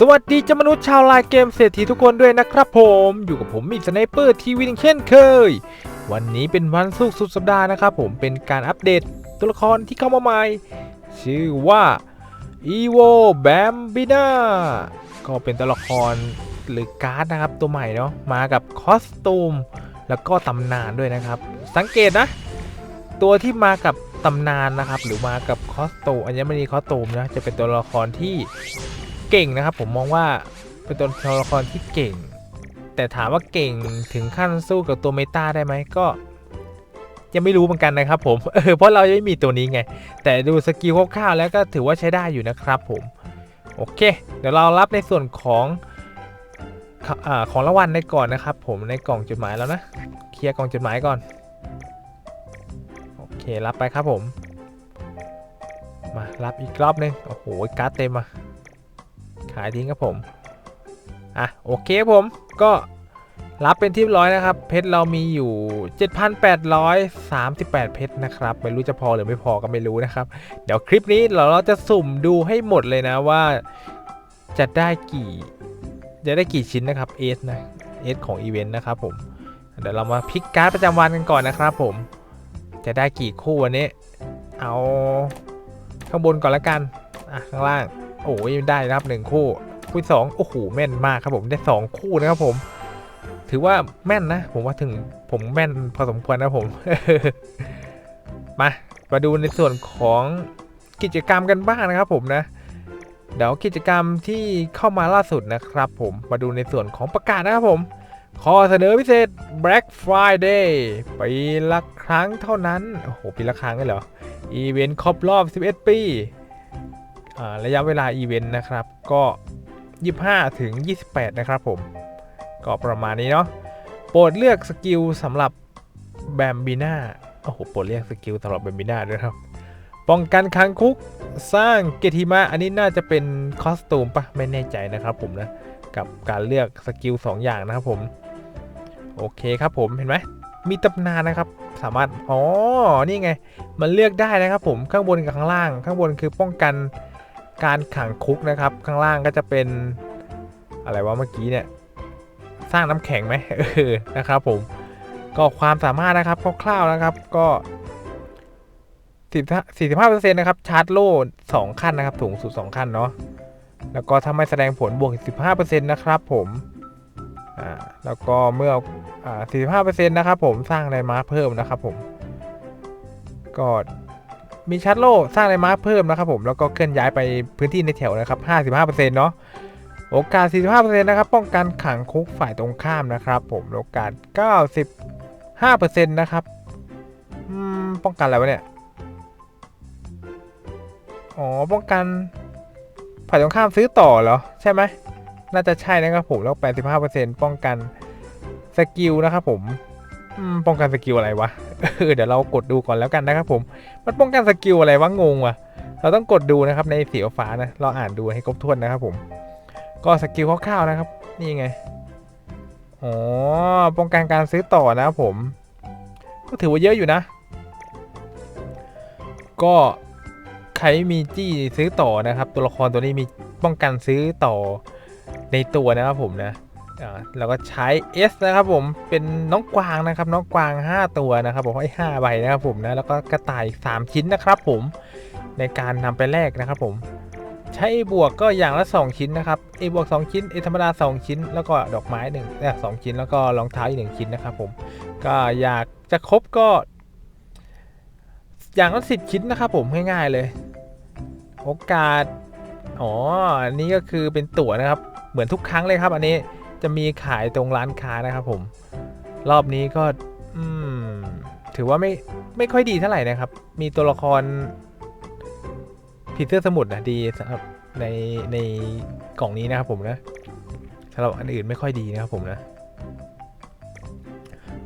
สวัสดีเจ้ามนุษย์ชาวไลน์เกมเศรษฐีทุกคนด้วยนะครับผม อยู่กับผมมีสไนเปอร์ทีวีเช่นเคย วันนี้เป็นวันศุกร์สุดสัปดาห์นะครับผมเป็นการอัปเดตตัวละครที่เข้ามาใหม่ ชื่อว่า Evo Bambina ก็เป็นตัวละครหรือการ์ดนะครับตัวใหม่เนาะมากับคอสตูม แล้วก็ตำนานด้วยนะครับ สังเกตนะ ตัวที่มากับตำนานนะครับ หรือมากับคอสตูมอัญมณีคอสตูมนะจะเป็นตัวละครที่ เก่งนะครับ ผมมองว่าเป็นตัวละครที่เก่ง แต่ถามว่าเก่งถึงขั้นสู้กับตัวเมตาได้ไหมก็ ยังไม่รู้เหมือนกันนะครับ ผมเออเพราะเรายังไม่มีตัวนี้ไง แต่ดูสกิลคร่าวๆแล้วก็ถือว่าใช้ได้อยู่นะครับผมโอเค เดี๋ยวเรารับในส่วนของอของรางวัลในก่อนนะครับ ผมในกล่องจดหมายแล้วนะเคลียร์กล่องจดหมายก่อนโอเครับไปครับผม มารับอีกรอบหนึงโอ้โหการ์ดเต็มอะายทิ้งครับผม อะ โอเคผมก็รับเป็นที่ร้อยนะครับ เพชรเรามีอยู่ 7,838 เพชรนะครับ ไม่รู้จะพอหรือไม่พอก็ไม่รู้นะครับ เดี๋ยวคลิปนี้เราเราจะสุ่มดูให้หมดเลยนะว่าจะได้กี่จะได้กี่ชิ้นนะครับเอสนะเอสของอีเวนต์นะครับผมเดี๋ยวเรามาพิกการ์ดประจำวันกันก่อนนะครับผม จะได้กี่คู่วันนี้ เอาข้างบนก่อนละกัน อะ ข้างล่าง โอ้ยได้นะครับหนึ่งคู่ คู่สองโอ้โหแม่นมากครับผมได้สองคู่นะครับผม ถือว่าแม่นนะ ผมว่าถึงผมแม่นพอสมควรนะผม มามาดูในส่วนของกิจกรรมกันบ้างนะครับผมนะเดี๋ยวกิจกรรมที่เข้ามาล่าสุดนะครับผมมาดูในส่วนของประกาศนะครับผมขอเสนอพิเศษ Black Friday ปีละครั้งเท่านั้น โอ้โห ปีละครั้งเลยเหรอ อีเวนต์ครบรอบ 11 ปี ระยะเวลาอีเวนต์นะครับ ก็ 25 ถึง 28 นะครับผม ก็ประมาณนี้เนาะ โปรดเลือกสกิลสำหรับแบมบิน่าโอ้โห โปรดเลือกสกิลสำหรับแบมบิน่าด้วยครับ ป้องกันคังคุก สร้างเกทิมะอันนี้น่าจะเป็นคอสตูมปะไม่แน่ใจนะครับผมนะ กับการเลือกสกิล2อย่างนะครับผม โอเคครับผม เห็นไหมมีตำนานนะครับ สามารถ อ๋อ นี่ไง มันเลือกได้นะครับผม ข้างบนกับข้างล่าง ข้างบนคือป้องกัน การขังคุกนะครับ ข้างล่างก็จะเป็นอะไรวะเมื่อกี้เนี่ย สร้างน้ำแข็งไหมเออนะครับผมก็ความสามารถนะครับคร่าวๆนะครับก็สิบสี่สิบห้าเปอร์เซ็นต์นะครับชาร์จโล่สองขั้นนะครับสูงสุดสองขั้นเนาะแล้วก็ถ้าไม่แสดงผลบวกสิบห้าเปอร์เซ็นต์นะครับผมอ่าแล้วก็เมื่ออ่าสี่สิบห้าเปอร์เซ็นต์นะครับผมสร้างแลนด์มาร์คเพิ่มนะครับผมก็ มีชาร์จโล่สร้างแลนด์มาร์คเพิ่มนะครับผมแล้วก็เคลื่อนย้ายไปพื้นที่ในแถวนะครับห้าสิบห้าเนาะโอกาส 45%นะครับ ป้องกันขังคุกฝ่ายตรงข้ามนะครับผมโอกาส 95%นะครับป้องกันอะไรวะเนี่ย อ๋อ ป้องกันฝ่ายตรงข้ามซื้อต่อเหรอ ใช่ไหม น่าจะใช่นะครับผม แล้ว 85%ป้องกันสกิลนะครับผม ป้องกันสกิลอะไรวะเออเดี๋ยวเรากดดูก่อนแล้วกันนะครับผม มันป้องกันสกิลอะไรวะงงวะเราต้องกดดูนะครับในสีฟ้านะเราอ่านดูให้ครบถ้วนนะครับผม ก็สกิลคร่าวๆนะครับ นี่ไงอ๋อป้องกันการซื้อต่อนะครับผม ก็ถือว่าเยอะอยู่นะ ก็ใครมีจี้ซื้อต่อนะครับ ตัวละครตัวนี้มีป้องกันซื้อต่อในตัวนะครับผมนะ อ่าก็ใช้ S นะครับผมเป็นน้องกวางนะครับ น้องกวาง 5 ตัวนะครับผมไอ้5ใบนะครับผมนะแล้วก็กระต่าย3ชิ้นนะครับผมในการนำไปแลกนะครับผมใช้บวกก็อย่างละ 2 ชิ้นนะครับ A บวก 2 ชิ้น A ธรรมดา 2 ชิ้น แล้วก็ดอกไม้1นี่ยสองชิ้นแล้วก็รองเท้าอีกหนึ่งชิ้นนะครับผมก็อยากจะครบก็ อย่างละ10ชิ้นนะครับผมง่ายๆเลย โอกาสอ๋ออันนี้ก็คือเป็นตั๋วนะครับ เหมือนทุกครั้งเลยครับอันนี้ จะมีขายตรงร้านค้านะครับผม รอบนี้ก็ถือว่าไม่ไม่ค่อยดีเท่าไหร่นะครับ มีตัวละครผีเสื้อสมุทรนะดีสำหรับในในกล่องนี้นะครับผมนะสำหรับอันอื่นไม่ค่อยดีนะครับผมนะ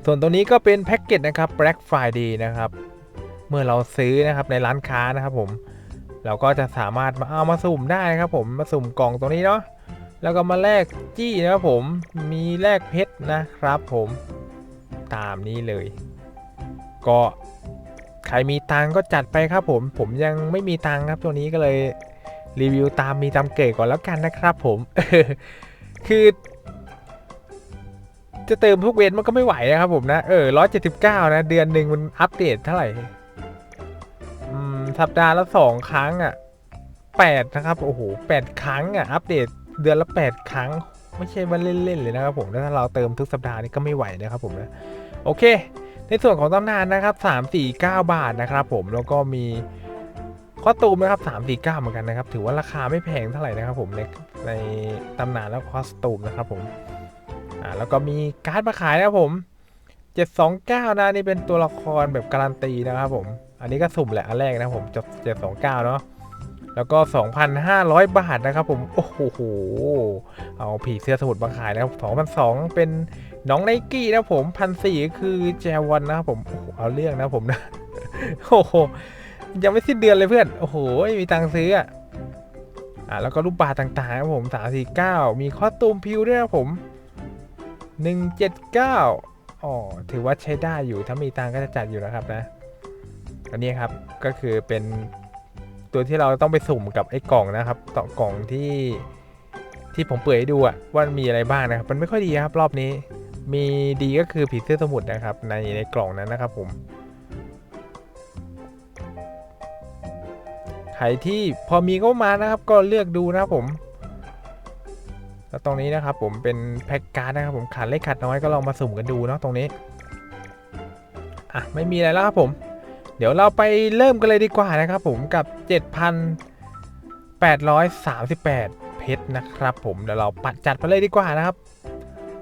ส่วนตัวนี้ก็เป็นแพ็กเกจนะครับ Black Friday นะครับ เมื่อเราซื้อนะครับในร้านค้านะครับผม เราก็จะสามารถมาเอามาสุ่มได้นะครับผมมาสุ่มกล่องตรงนี้เนาะ แล้วก็มาแลกจี้นะครับผมมีแลกเพชรนะครับผมตามนี้เลย ก็ใครมีตังก็จัดไปครับผม ผมยังไม่มีตังครับตัวนี้ก็เลยรีวิวตามมีตามเกิดก่อนแล้วกันนะครับผมคือจะเติมทุกเวนมันก็ไม่ไหวนะครับผมนะ เออร้อยเจ็ดสิบเก้านะ เดือนหนึ่งมันอัปเดตเท่าไหร่ อืม สัปดาห์ละสองครั้งอะแปดนะครับ โอ้โหแปดครั้งอะ อัปเดต เดือนละแปดครั้ง ไม่ใช่ว่าเล่นๆเลยนะครับผมถ้าเราเติมทุกสัปดาห์นี่ก็ไม่ไหวนะครับผมนะโอเค ในส่วนของตำนานนะครับ 349 บาทนะครับผมแล้วก็มีข้อตูมนะครับ349เหมือนกันนะครับ ถือว่าราคาไม่แพงเท่าไหร่นะครับผมในในตำนานแล้วคอสตูมนะครับผมอ่าแล้วก็มีการ์ดมาขายนะครับผม 729 นะนี่เป็นตัวละครแบบการันตีนะครับผม อันนี้ก็สุ่มแหละอันแรกนะผมจะ729 เนาะ แล้วก็ 2,500 บาทนะครับผม โอ้โห เอาผีเสื้อสมุดมาขายนะครับ2,200 เป็นน้องไนกี้นะผมพันสี่คือแจวันนะครับผมอเอาเรื่องนะผมนะ โอ้โห ยังไม่สิ้นเดือนเลยเพื่อน โอ้โห มีตังค์ซื้ออะแล้วก็รูปบาทต่างๆนะครับผม349 มีข้อตูมพิวด้วยนะผม 179อ๋อถือว่าใช้ได้อยู่ ถ้ามีตังก็จะจัดอยู่นะครับนะ อันนี้ครับ ก็คือเป็น ตัวที่เราต้องไปสุ่มกับไอ้กล่องนะครับต่อกล่องที่ที่ผมเปิดให้ดูอะว่ามีอะไรบ้างนะครับ มันไม่ค่อยดีครับรอบนี้ มีดีก็คือผีเสื้อสมุทรนะครับ ในในกล่องนั้นนะครับผมใครที่พอมีก็มานะครับ ก็เลือกดูนะครับผมแล้วตรงนี้นะครับผมเป็นแพ็กการ์ดนะครับผมขาดเล็กขาดน้อยก็ลองมาสุ่มกันดูเนาะตรงนี้อะไม่มีอะไรแล้วครับผม ดี๋ยวเราไปเริ่มกันเลยดีกว่านะครับผมกับ 7,838 เพชรนะครับผมเดี๋ยวเราปัดจัดไปเลยดีกว่านะครับ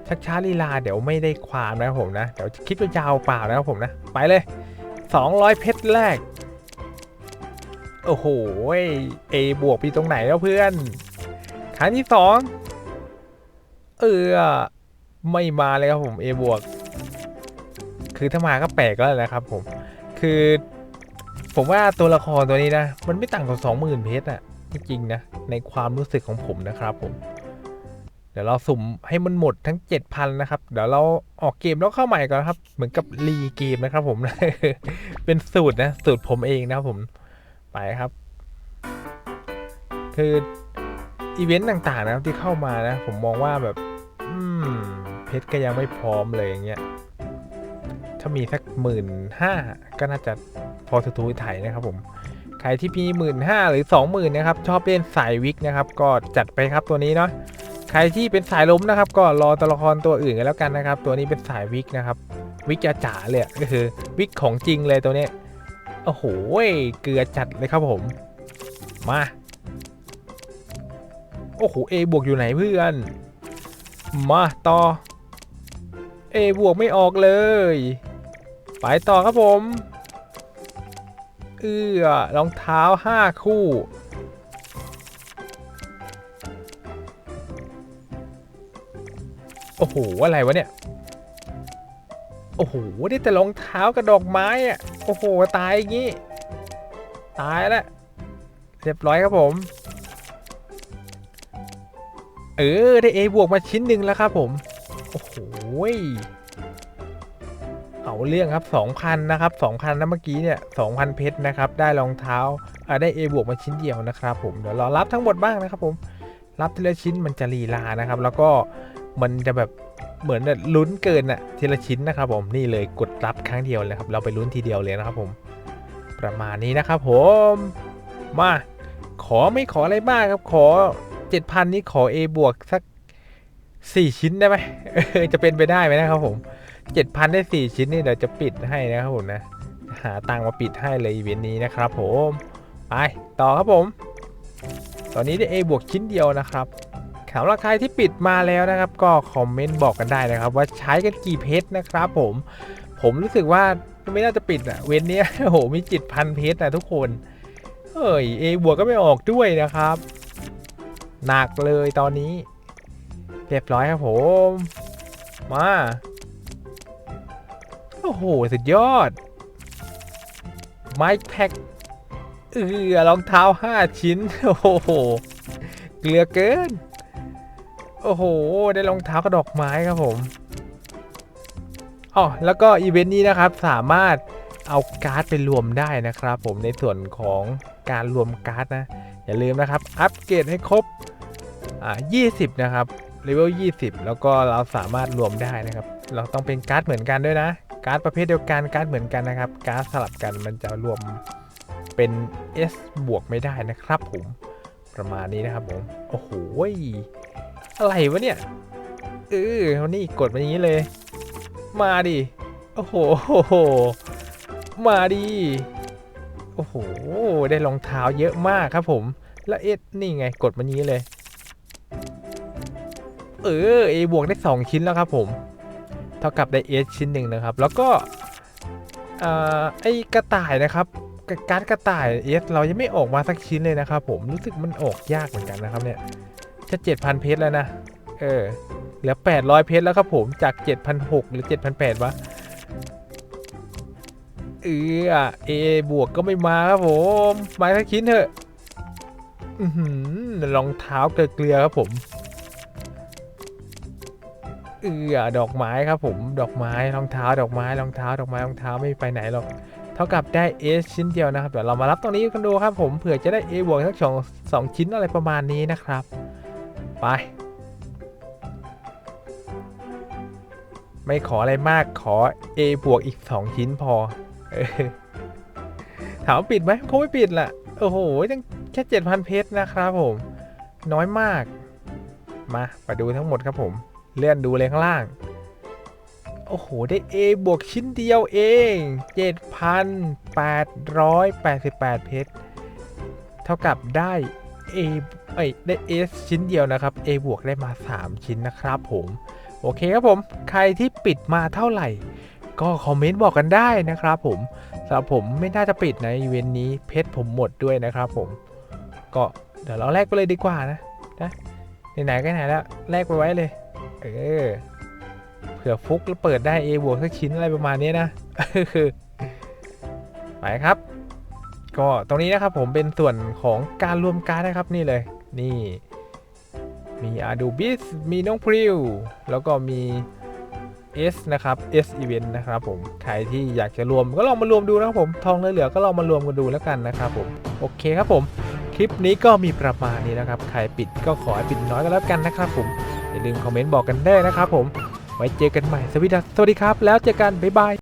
ชักช้าลีลาเดี๋ยวไม่ได้ความนะครับผมนะเดี๋ยวคลิปยาวเปล่านะครับผมนะไปเลย 200 เพชรแรก โอ้โหเอบวกพี่ตรงไหนแล้วเพื่อนครั้งที่สองเออไม่มาเลยครับผมเอบวกคือถ้ามาก็แปลกแล้วนะครับผม คือ ผมว่าตัวละครตัวนี้นะ มันไม่ต่างกับสองหมื่นเพชรอะจริงๆนะ ในความรู้สึกของผมนะครับผม เดี๋ยวเราสุ่มให้มันหมดทั้ง 7,000 นะครับ เดี๋ยวเราออกเกมแล้วเข้าใหม่ก่อนครับ เหมือนกับรีเกมนะครับผม เป็นสูตรนะ สูตรผมเองนะครับผม ไปครับ คืออีเวนต์ต่างๆนะครับที่เข้ามานะ ผมมองว่าแบบ อืม เพชรก็ยังไม่พร้อมเลยอย่างเงี้ย ถ้ามีสักหมื่นห้าก็น่าจะพอทูไถนะครับผมใครที่มีหมื่นห้าหรือสองหมื่นนะครับ ชอบเล่นสายวิกนะครับ ก็จัดไปครับตัวนี้เนาะใครที่เป็นสายล้มนะครับ ก็รอตัวละครตัวอื่นกันแล้วกันนะครับ ตัวนี้เป็นสายวิกนะครับ วิกจ๋าเลยก็คือวิกของจริงเลยตัวนี้โอ้โหเกลือจัดเลยครับผม มาโอ้โหเอบวกอยู่ไหนเพื่อน มาต่อเอบวกไม่ออกเลย ไปต่อครับผม เอื้อรองเท้า 5 คู่ โอ้โห อะไรวะเนี่ย โอ้โห ได้แต่รองเท้ากับดอกไม้อะโอ้โห ตายอย่างงี้ ตายแล้ว เรียบร้อยครับผม เออ ได้ A บวกมาชิ้นหนึ่งแล้วครับผม โอ้โห เอาเรื่องครับ2,000นะครับ2,000นะเมื่อกี้เนี่ย2,000 เพชรนะครับ ได้รองเท้าได้ A บวกมาชิ้นเดียวนะครับผมเดี๋ยวรอรับทั้งหมดบ้างนะครับผมรับทีละชิ้นมันจะลีลานะครับ แล้วก็มันจะแบบเหมือนลุ้นเกินอะทีละชิ้นนะครับผมนี่เลยกดรับครั้งเดียวเลยครับ เราไปลุ้นทีเดียวเลยนะครับผม ประมาณนี้นะครับผมมาขอไม่ขออะไรมากครับขอ 7,000 นี้ขอ A บวกสัก 4ชิ้นได้ไหมจะเป็นไปได้ไหมนะครับผม7,000ได้4ชิ้นนี่เดี๋ยวจะปิดให้นะครับผมนะหาตังค์มาปิดให้เลยอีเวนต์นี้นะครับผมไปต่อครับผม ตอนนี้ได้ A บวกชิ้นเดียวนะครับสำหรับใครที่ปิดมาแล้วนะครับ ก็คอมเมนต์บอกกันได้นะครับ ว่าใช้กันกี่เพชรนะครับผม ผมรู้สึกว่าไม่น่าจะปิดอะเว้นเนี้ยโอ้โหมีจิตพันเพชรนะทุกคนเฮ้ย A บวกก็ไม่ออกด้วยนะครับ หนักเลยตอนนี้ เรียบร้อยครับผม มา โอ้โห สุดยอด ไม้แพ็คเออรองเท้า5ชิ้น โอ้โห เกลือเกิน โอ้โห ได้รองเท้ากระดอกไม้ครับผมอ๋อแล้วก็อีเวนต์นี้นะครับสามารถเอาการ์ดไปรวมได้นะครับ ผมในส่วนของการรวมการ์ดนะออย่าลืมนะครับ อัปเกรดให้ครบอ่า20 นะครับ เลเวล 20 แล้วก็เราสามารถรวมได้นะครับ เราต้องเป็นการ์ดเหมือนกันด้วยนะ การ์ดประเภทเดียวกันการ์ดเหมือนกันนะครับ การ์ดสลับกันมันจะรวมเป็น S บวกไม่ได้นะครับผมประมาณนี้นะครับผม โอ้โห อะไรวะเนี่ย เออนี่กดมาอย่างนี้เลย มาดิ โอ้โห มาดิ โอ้โห ได้รองเท้าเยอะมากครับผม แล้วเอสนี่ไงกดมันนี้เลย เออเอบวกได้ 2 ชิ้นแล้วครับผม เท่ากับได้เอสชิ้นหนึ่งนะครับ แล้วก็ไอกระต่ายนะครับการ์ดกระต่ายเอสเรายังไม่ออกมาสักชิ้นเลยนะครับผมรู้สึกมันออกยากเหมือนกันนะครับเนี่ยจะ 7,000 เพชรแล้วนะ เออเหลือ 800 เพชรแล้วครับผมจาก 7,600 หรือ 7,800วะเออเอบวกก็ไม่มาครับผมมาสักชิ้นเถอะอือหือรองเท้าเกลือครับผม เออดอกไม้ครับผมดอกไม้รองเท้า ดอกไม้รองเท้า ดอกไม้รองเท้าไม่ไปไหนหรอกเท่ากับได้เอชิ้นเดียวนะครับเดี๋ยวเรามารับตรงนี้กันดูครับผมเผื่อจะได้ A บวกสักสองสองชิ้นอะไรประมาณนี้นะครับ ไป ไม่ขออะไรมากขอ A บวกอีก 2 ชิ้นพอถามปิดไหมคงไม่ปิดละโอ้โหยังแค่7,000เพชรนะครับผม น้อยมาก มามาดูทั้งหมดครับผม เลื่อนดูเลยข้างล่าง โอ้โห ได้ A บวกชิ้นเดียวเอง 7,888 เพชร เท่ากับได้ A เอ้ยได้ S ชิ้นเดียวนะครับ A บวกได้มา 3 ชิ้นนะครับผม โอเคครับผม ใครที่ปิดมาเท่าไหร่ ก็คอมเมนต์บอกกันได้นะครับผมสำหรับผมไม่น่าจะปิดในอีเวนต์นี้เพชรผมหมดด้วยนะครับผม ก็เดี๋ยวเราแลกไปเลยดีกว่านะนะไหนๆก็ไหนแล้วแลกไปไว้เลย เออเผื่อฟุกแล้วเปิดได้ A บวกสักชิ้นอะไรประมาณนี้นะคือไปครับ ก็ตรงนี้นะครับผมเป็นส่วนของการรวมการนะครับนี่เลย นี่ มีอาดูบิสมีน้องพริวแล้วก็มี S นะครับ S Event นะครับผม ใครที่อยากจะรวมก็ลองมารวมดูนะครับผม ทองเหลือๆก็ลองมารวมกันดูแล้วกันนะครับผม โอเคครับผม คลิปนี้ก็มีประมาณนี้นะครับ ใครปิดก็ขอให้ปิดน้อยก็แล้วกันนะครับผม อย่าลืมคอมเมนต์บอกกันได้นะครับผม ไว้เจอกันใหม่สวัสดีครับ แล้วเจอกัน บ๊ายบาย